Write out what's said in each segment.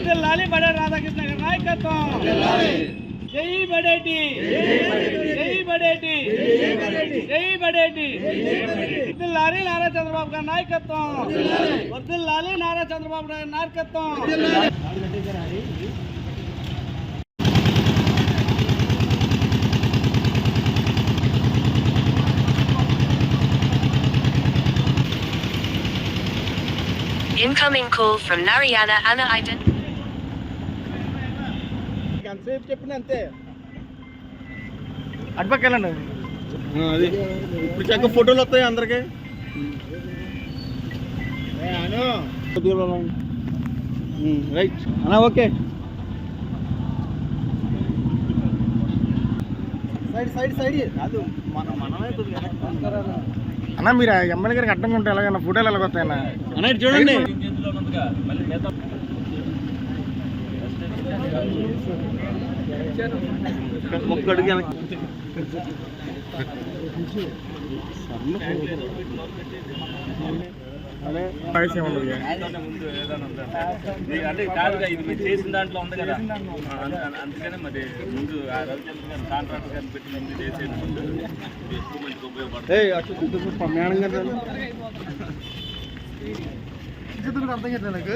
వర్ధిల్లాలి బడే రాధాకృష్ణ గారి నాయకత్వం జై బడేటి జై బడేటి జై బడేటి వర్ధిల్లాలి నారా చంద్రబాబు గారి నాయకత్వం వర్ధిల్లాలి నారా చంద్రబాబు గారి నాయకత్వం Incoming call from Narayana Anna Iden. ఎంతసేపు చెప్పిన అంతే. అటుపక్కెళ్ళండి అది. ఇప్పుడు చక్క ఫోటోలు వస్తాయి అందరికి? రైట్. అన్నా ఓకే. Side side side. కాదు మన మనమే అన్న మీరు ఎమ్మెల్యే గారికి అడ్డంగా ఉంటే ఎలాగన్నా ఫోటోలు ఎలాగొస్తాయన్నా అన్న ఇటు చూడండి. ఇక. అంటే కాదుగా ఇది మీరు చేసిన దాంట్లో ఉంది కదా. అందుకనే మరి ముందు ఆ రవిచంద్ర గారు కాంట్రాక్టర్ గారిని పెట్టి ముందు చేసేది ఎక్కువ మందికి ఉపయోగపడుతుంది. అర్థం కావట్లేదు నాకు.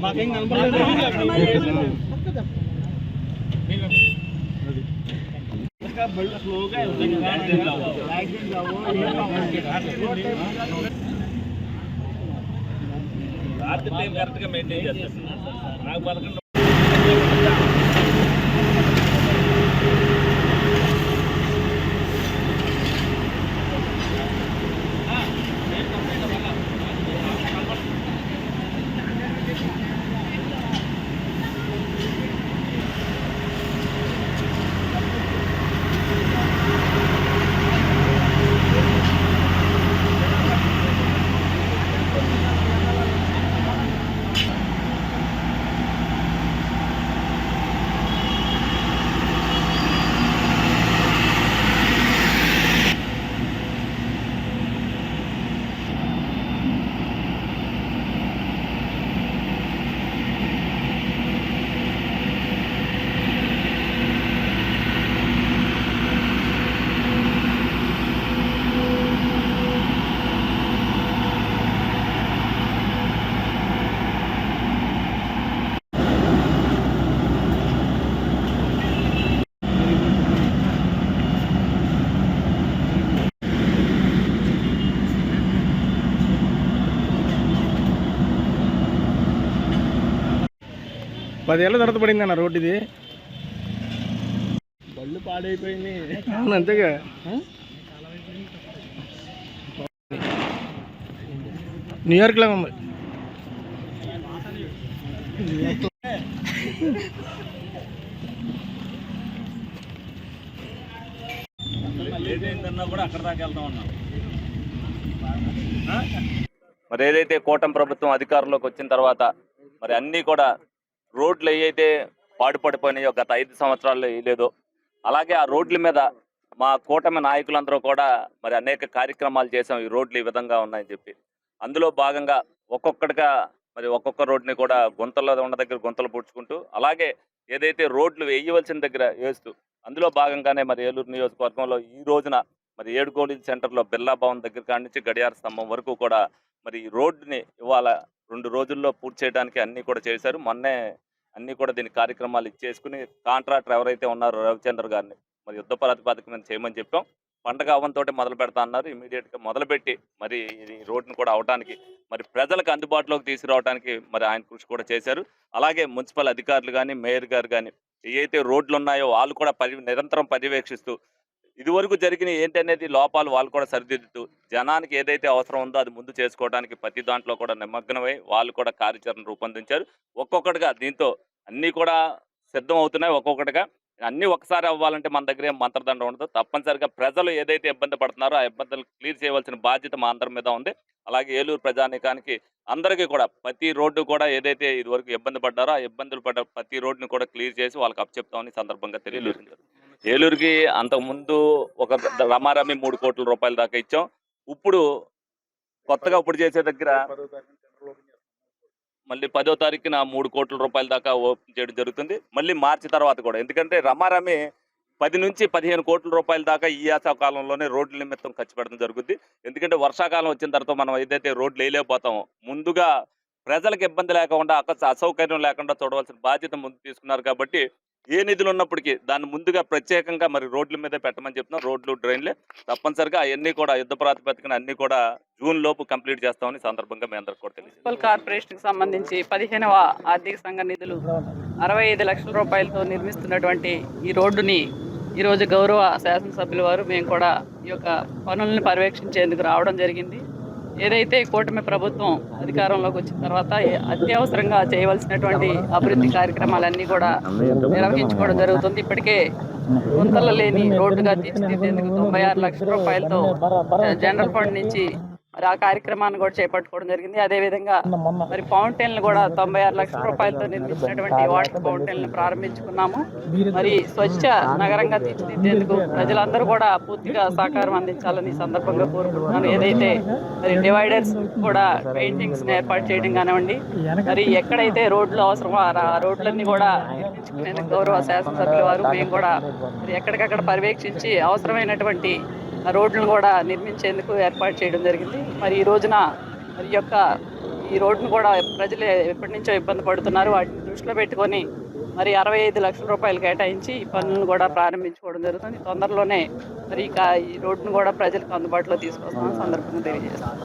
మాకేం కనపడలేదు రాత్రి టైం కరెక్ట్గా మెయింటైన్ చేస్తాను నాకు పదకొండు Thank. పదేళ్ళ తర్వాత పడింది అన్న రోడ్డు ఇది. బళ్ళు పాడైపోయింది. అవును అంతేగా. న్యూయార్క్ లాగా ఉంది లేట్ అయిందన్నా కూడా అక్కడ దాకా వెళ్తా ఉన్నాం మరి ఏదైతే కూటమి ప్రభుత్వం అధికారంలోకి వచ్చిన తర్వాత మరి అన్నీ కూడా రోడ్లు ఏవైతే పాడుపడిపోయినాయో గత ఐదు సంవత్సరాల్లో వేయలేదో అలాగే ఆ రోడ్ల మీద మా కూటమి నాయకులందరూ కూడా మరి అనేక కార్యక్రమాలు చేసాం ఈ రోడ్లు ఈ విధంగా ఉన్నాయని చెప్పి. అందులో భాగంగా ఒక్కొక్కటిగా మరి ఒక్కొక్క రోడ్ని కూడా గుంతల్లో ఉన్న దగ్గర గుంతలు పూడ్చుకుంటూ అలాగే ఏదైతే రోడ్లు వేయవలసిన దగ్గర వేస్తూ అందులో భాగంగానే మరి ఏలూరు నియోజకవర్గంలో ఈ రోజున మరి ఏడుకోడి సెంటర్లో బిర్లా భవన్ దగ్గర కాడి నుంచి గడియార స్తంభం వరకు కూడా మరి ఈ రోడ్డుని ఇవాళ రెండు రోజుల్లో పూర్తి చేయడానికి అన్నీ కూడా చేశారు. మొన్నే అన్నీ కూడా దీని కార్యక్రమాలు ఇచ్చేసుకుని కాంట్రాక్టర్ ఎవరైతే ఉన్నారో రవిచంద్ర గారిని మరి యుద్ధ ప్రాతిపదిక మీద చేయమని చెప్పాం. పండగ అవ్వంతోటే మొదలు పెడతా అన్నారు. ఇమీడియట్గా మొదలుపెట్టి మరి ఈ రోడ్డును కూడా అవడానికి మరి ప్రజలకు అందుబాటులోకి తీసుకురావడానికి మరి ఆయన కృషి కూడా చేశారు. అలాగే మున్సిపల్ అధికారులు కానీ మేయర్ గారు కానీ ఏవైతే రోడ్లు ఉన్నాయో వాళ్ళు కూడా పరి నిరంతరం పర్యవేక్షిస్తూ ఇదివరకు జరిగిన ఏంటనేది లోపాలు వాళ్ళు కూడా సరిదిద్దుతూ జనానికి ఏదైతే అవసరం ఉందో అది ముందు చేసుకోవడానికి ప్రతి దాంట్లో కూడా నిమగ్నమై వాళ్ళు కూడా కార్యాచరణ రూపొందించారు. ఒక్కొక్కటిగా దీంతో అన్నీ కూడా సిద్ధం అవుతున్నాయి ఒక్కొక్కటిగా అన్నీ ఒకసారి అవ్వాలంటే మన దగ్గర ఏం మంత్రదండం ఉండదు. తప్పనిసరిగా ప్రజలు ఏదైతే ఇబ్బంది పడుతున్నారో ఆ ఇబ్బందులు క్లియర్ చేయవలసిన బాధ్యత మా అందరి మీద ఉంది. అలాగే ఏలూరు ప్రజానీకానికి అందరికీ కూడా ప్రతి రోడ్డు కూడా ఏదైతే ఇదివరకు ఇబ్బంది పడ్డారో ఆ ఇబ్బందులు పడ్డ ప్రతి రోడ్డుని కూడా క్లియర్ చేసి వాళ్ళకి అప్పచెప్తామని సందర్భంగా తెలియజేసింది ఏలూరుకి అంతకుముందు ఒక రమారమి మూడు కోట్ల రూపాయల దాకా ఇచ్చాం. ఇప్పుడు కొత్తగా ఇప్పుడు చేసే దగ్గర మళ్ళీ పదో తారీఖున మూడు కోట్ల రూపాయల దాకా ఓపెన్ చేయడం జరుగుతుంది. మళ్ళీ మార్చి తర్వాత కూడా. ఎందుకంటే రమారమి పది నుంచి పదిహేను కోట్ల రూపాయల దాకా ఈ యాస కాలంలోనే రోడ్ల నిమిత్తం ఖర్చు పెట్టడం జరుగుద్ది. ఎందుకంటే వర్షాకాలం వచ్చిన తర్వాత మనం ఏదైతే రోడ్లు వేయలేకపోతామో ముందుగా ప్రజలకు ఇబ్బంది లేకుండా అక అసౌకర్యం లేకుండా చూడవలసిన బాధ్యత ముందు తీసుకున్నారు కాబట్టి ఏ నిధులు ఉన్నప్పటికీ దాన్ని ముందుగా ప్రత్యేకంగా మరి రోడ్ల మీద పెట్టమని చెప్తున్నాం. రోడ్లు డ్రైన్లే తప్పనిసరిగా అవన్నీ కూడా యుద్ధ ప్రాతిపదికన అన్ని కూడా జూన్ లోపు కంప్లీట్ చేస్తామని సందర్భంగా మీ అందరికి కూడా మున్సిపల్ కార్పొరేషన్కి సంబంధించి పదిహేనవ ఆర్థిక సంఘ నిధులు అరవై ఐదు లక్షల రూపాయలతో నిర్మిస్తున్నటువంటి ఈ రోడ్డుని ఈరోజు గౌరవ శాసనసభ్యుల వారు మేము కూడా ఈ యొక్క పనులను పర్యవేక్షించేందుకు రావడం జరిగింది. ఏదైతే కూటమి ప్రభుత్వం అధికారంలోకి వచ్చిన తర్వాత అత్యవసరంగా చేయవలసినటువంటి అభివృద్ధి కార్యక్రమాలన్నీ కూడా నిర్వహించుకోవడం జరుగుతుంది. ఇప్పటికే గుంతలు లేని రోడ్డుగా తీర్చిదిద్దేందుకు తొంభై ఆరు లక్షల రూపాయలతో జనరల్ ఫండ్ నుంచి మరి ఆ కార్యక్రమాన్ని కూడా చేపట్టుకోవడం జరిగింది. అదేవిధంగా మరి ఫౌంటైన్లు కూడా తొంభై ఆరు లక్షల రూపాయలతో నిర్మించినటువంటి వాటర్ ఫౌంటైన్లు ప్రారంభించుకున్నాము. మరి స్వచ్ఛ నగరంగా తీర్చిదిద్దేందుకు ప్రజలందరూ కూడా పూర్తిగా సహకారం అందించాలని సందర్భంగా కోరుకుంటున్నాను. ఏదైతే మరి డివైడర్స్ కూడా పెయింటింగ్స్ ఏర్పాటు చేయడం కానివ్వండి మరి ఎక్కడైతే రోడ్లు అవసరమో ఆ రోడ్లన్నీ కూడా నిర్మించుకునేందుకు గౌరవ శాసనసభ్యుల వారు మేము కూడా మరి ఎక్కడికక్కడ పర్యవేక్షించి అవసరమైనటువంటి రోడ్లను కూడా నిర్మించేందుకు ఏర్పాటు చేయడం జరిగింది. మరి ఈ రోజున మరి యొక్క ఈ రోడ్డును కూడా ప్రజలు ఎప్పటి నుంచో ఇబ్బంది పడుతున్నారు. వాటిని దృష్టిలో పెట్టుకొని మరి అరవై ఐదు లక్షల రూపాయలు కేటాయించి ఈ పనులను కూడా ప్రారంభించుకోవడం జరుగుతుంది. తొందరలోనే మరి ఈ కా- ఈ రోడ్డును కూడా ప్రజలకు అందుబాటులో తీసుకొస్తామని సందర్భంగా తెలియజేస్తాం